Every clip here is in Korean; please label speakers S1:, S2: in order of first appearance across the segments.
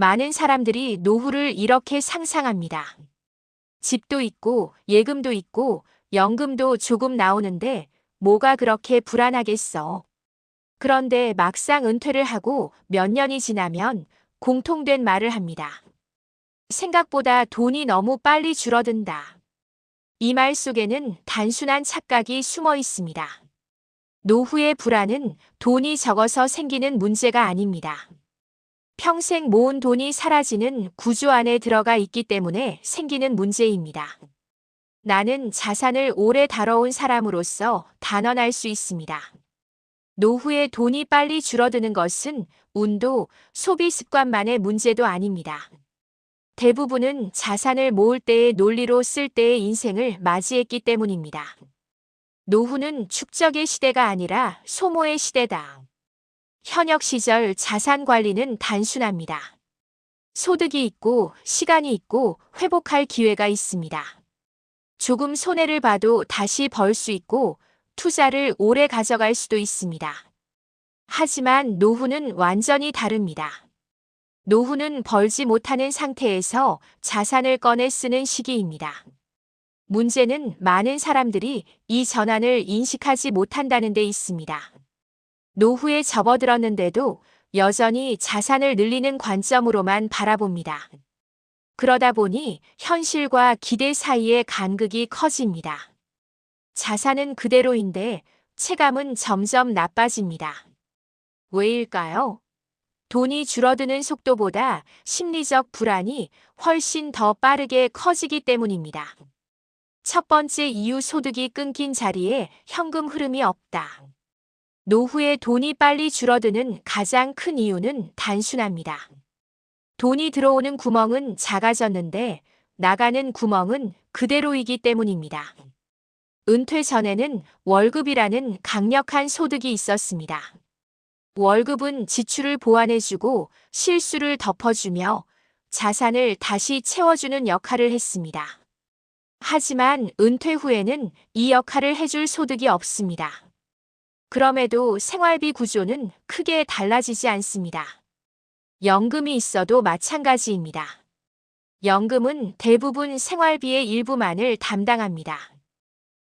S1: 많은 사람들이 노후를 이렇게 상상합니다. 집도 있고 예금도 있고 연금도 조금 나오는데 뭐가 그렇게 불안하겠어. 그런데 막상 은퇴를 하고 몇 년이 지나면 공통된 말을 합니다. 생각보다 돈이 너무 빨리 줄어든다. 이 말 속에는 단순한 착각이 숨어 있습니다. 노후의 불안은 돈이 적어서 생기는 문제가 아닙니다. 평생 모은 돈이 사라지는 구조 안에 들어가 있기 때문에 생기는 문제입니다. 나는 자산을 오래 다뤄온 사람으로서 단언할 수 있습니다. 노후에 돈이 빨리 줄어드는 것은 운도 소비 습관만의 문제도 아닙니다. 대부분은 자산을 모을 때의 논리로 쓸 때의 인생을 맞이했기 때문입니다. 노후는 축적의 시대가 아니라 소모의 시대다. 현역 시절 자산 관리는 단순합니다. 소득이 있고 시간이 있고 회복할 기회가 있습니다. 조금 손해를 봐도 다시 벌 수 있고 투자를 오래 가져갈 수도 있습니다. 하지만 노후는 완전히 다릅니다. 노후는 벌지 못하는 상태에서 자산을 꺼내 쓰는 시기입니다. 문제는 많은 사람들이 이 전환을 인식하지 못한다는 데 있습니다. 노후에 접어들었는데도 여전히 자산을 늘리는 관점으로만 바라봅니다. 그러다 보니 현실과 기대 사이의 간극이 커집니다. 자산은 그대로인데 체감은 점점 나빠집니다. 왜일까요? 돈이 줄어드는 속도보다 심리적 불안이 훨씬 더 빠르게 커지기 때문입니다. 첫 번째 이유 소득이 끊긴 자리에 현금 흐름이 없다. 노후에 돈이 빨리 줄어드는 가장 큰 이유는 단순합니다. 돈이 들어오는 구멍은 작아졌는데 나가는 구멍은 그대로이기 때문입니다. 은퇴 전에는 월급이라는 강력한 소득이 있었습니다. 월급은 지출을 보완해주고 실수를 덮어주며 자산을 다시 채워주는 역할을 했습니다. 하지만 은퇴 후에는 이 역할을 해줄 소득이 없습니다. 그럼에도 생활비 구조는 크게 달라지지 않습니다. 연금이 있어도 마찬가지입니다. 연금은 대부분 생활비의 일부만을 담당합니다.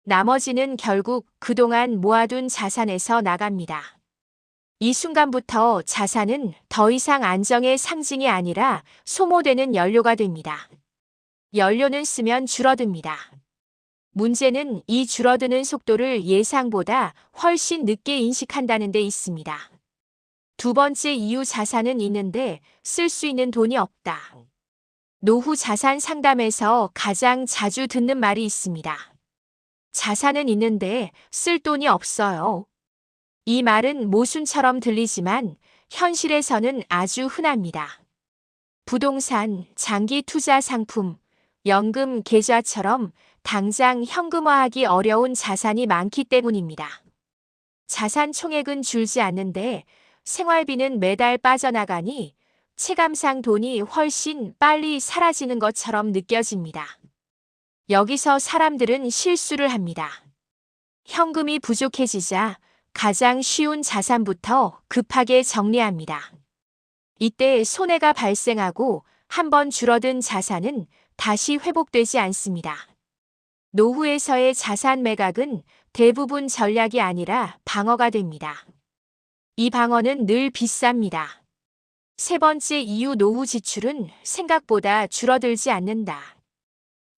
S1: 나머지는 결국 그동안 모아둔 자산에서 나갑니다. 이 순간부터 자산은 더 이상 안정의 상징이 아니라 소모되는 연료가 됩니다. 연료는 쓰면 줄어듭니다. 문제는 이 줄어드는 속도를 예상보다 훨씬 늦게 인식한다는 데 있습니다. 두 번째 이유 자산은 있는데 쓸 수 있는 돈이 없다. 노후 자산 상담에서 가장 자주 듣는 말이 있습니다. 자산은 있는데 쓸 돈이 없어요. 이 말은 모순처럼 들리지만 현실에서는 아주 흔합니다. 부동산, 장기 투자 상품, 연금 계좌처럼 당장 현금화하기 어려운 자산이 많기 때문입니다. 자산 총액은 줄지 않는데 생활비는 매달 빠져나가니 체감상 돈이 훨씬 빨리 사라지는 것처럼 느껴집니다. 여기서 사람들은 실수를 합니다. 현금이 부족해지자 가장 쉬운 자산부터 급하게 정리합니다. 이때 손해가 발생하고 한번 줄어든 자산은 다시 회복되지 않습니다. 노후에서의 자산 매각은 대부분 전략이 아니라 방어가 됩니다. 이 방어는 늘 비쌉니다. 세 번째 이유 노후 지출은 생각보다 줄어들지 않는다.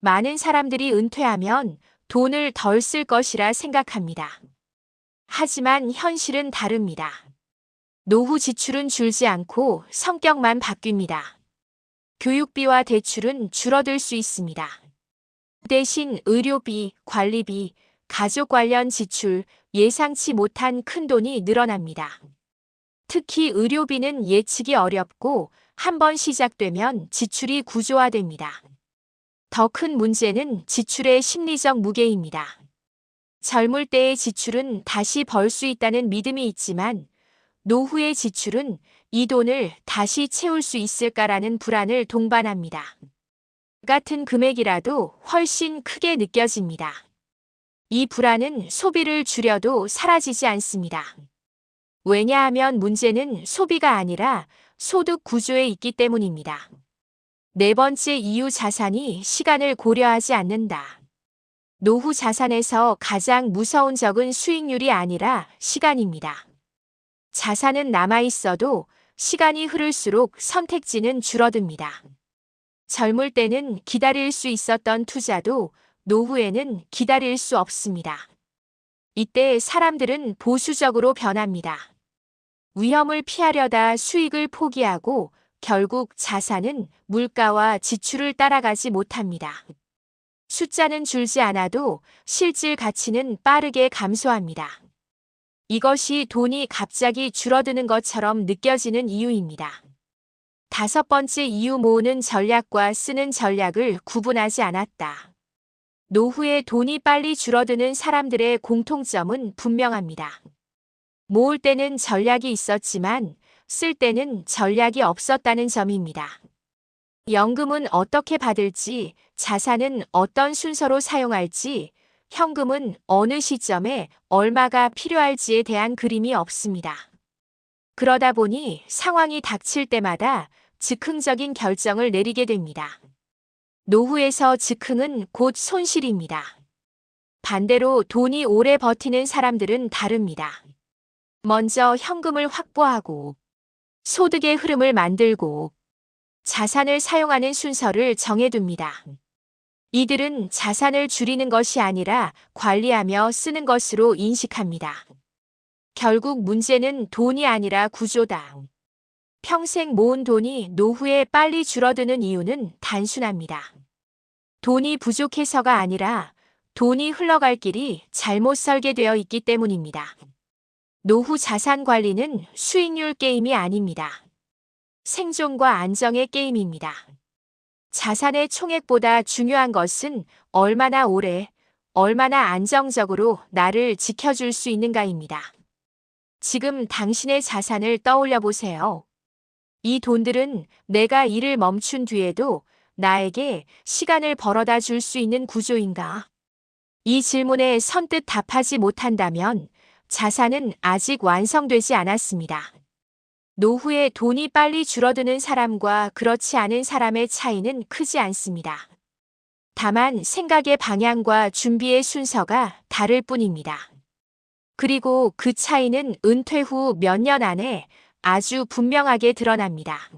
S1: 많은 사람들이 은퇴하면 돈을 덜 쓸 것이라 생각합니다. 하지만 현실은 다릅니다. 노후 지출은 줄지 않고 성격만 바뀝니다. 교육비와 대출은 줄어들 수 있습니다. 대신 의료비, 관리비, 가족 관련 지출, 예상치 못한 큰 돈이 늘어납니다. 특히 의료비는 예측이 어렵고 한 번 시작되면 지출이 구조화됩니다. 더 큰 문제는 지출의 심리적 무게입니다. 젊을 때의 지출은 다시 벌 수 있다는 믿음이 있지만 노후의 지출은 이 돈을 다시 채울 수 있을까라는 불안을 동반합니다. 같은 금액이라도 훨씬 크게 느껴집니다. 이 불안은 소비를 줄여도 사라지지 않습니다. 왜냐하면 문제는 소비가 아니라 소득 구조에 있기 때문입니다. 네 번째 이유 자산이 시간을 고려하지 않는다. 노후 자산에서 가장 무서운 적은 수익률이 아니라 시간입니다. 자산은 남아 있어도 시간이 흐를수록 선택지는 줄어듭니다. 젊을 때는 기다릴 수 있었던 투자도 노후에는 기다릴 수 없습니다. 이때 사람들은 보수적으로 변합니다. 위험을 피하려다 수익을 포기하고 결국 자산은 물가와 지출을 따라가지 못합니다. 숫자는 줄지 않아도 실질 가치는 빠르게 감소합니다. 이것이 돈이 갑자기 줄어드는 것처럼 느껴지는 이유입니다. 다섯 번째 이유 모으는 전략과 쓰는 전략을 구분하지 않았다. 노후에 돈이 빨리 줄어드는 사람들의 공통점은 분명합니다. 모을 때는 전략이 있었지만 쓸 때는 전략이 없었다는 점입니다. 연금은 어떻게 받을지, 자산은 어떤 순서로 사용할지, 현금은 어느 시점에 얼마가 필요할지에 대한 그림이 없습니다. 그러다 보니 상황이 닥칠 때마다 즉흥적인 결정을 내리게 됩니다. 노후에서 즉흥은 곧 손실입니다. 반대로 돈이 오래 버티는 사람들은 다릅니다. 먼저 현금을 확보하고 소득의 흐름을 만들고 자산을 사용하는 순서를 정해둡니다. 이들은 자산을 줄이는 것이 아니라 관리하며 쓰는 것으로 인식합니다. 결국 문제는 돈이 아니라 구조다. 평생 모은 돈이 노후에 빨리 줄어드는 이유는 단순합니다. 돈이 부족해서가 아니라 돈이 흘러갈 길이 잘못 설계되어 있기 때문입니다. 노후 자산 관리는 수익률 게임이 아닙니다. 생존과 안정의 게임입니다. 자산의 총액보다 중요한 것은 얼마나 오래, 얼마나 안정적으로 나를 지켜줄 수 있는가입니다. 지금 당신의 자산을 떠올려 보세요. 이 돈들은 내가 일을 멈춘 뒤에도 나에게 시간을 벌어다 줄 수 있는 구조인가? 이 질문에 선뜻 답하지 못한다면 자산은 아직 완성되지 않았습니다. 노후에 돈이 빨리 줄어드는 사람과 그렇지 않은 사람의 차이는 크지 않습니다. 다만 생각의 방향과 준비의 순서가 다를 뿐입니다. 그리고 그 차이는 은퇴 후 몇 년 안에 아주 분명하게 드러납니다.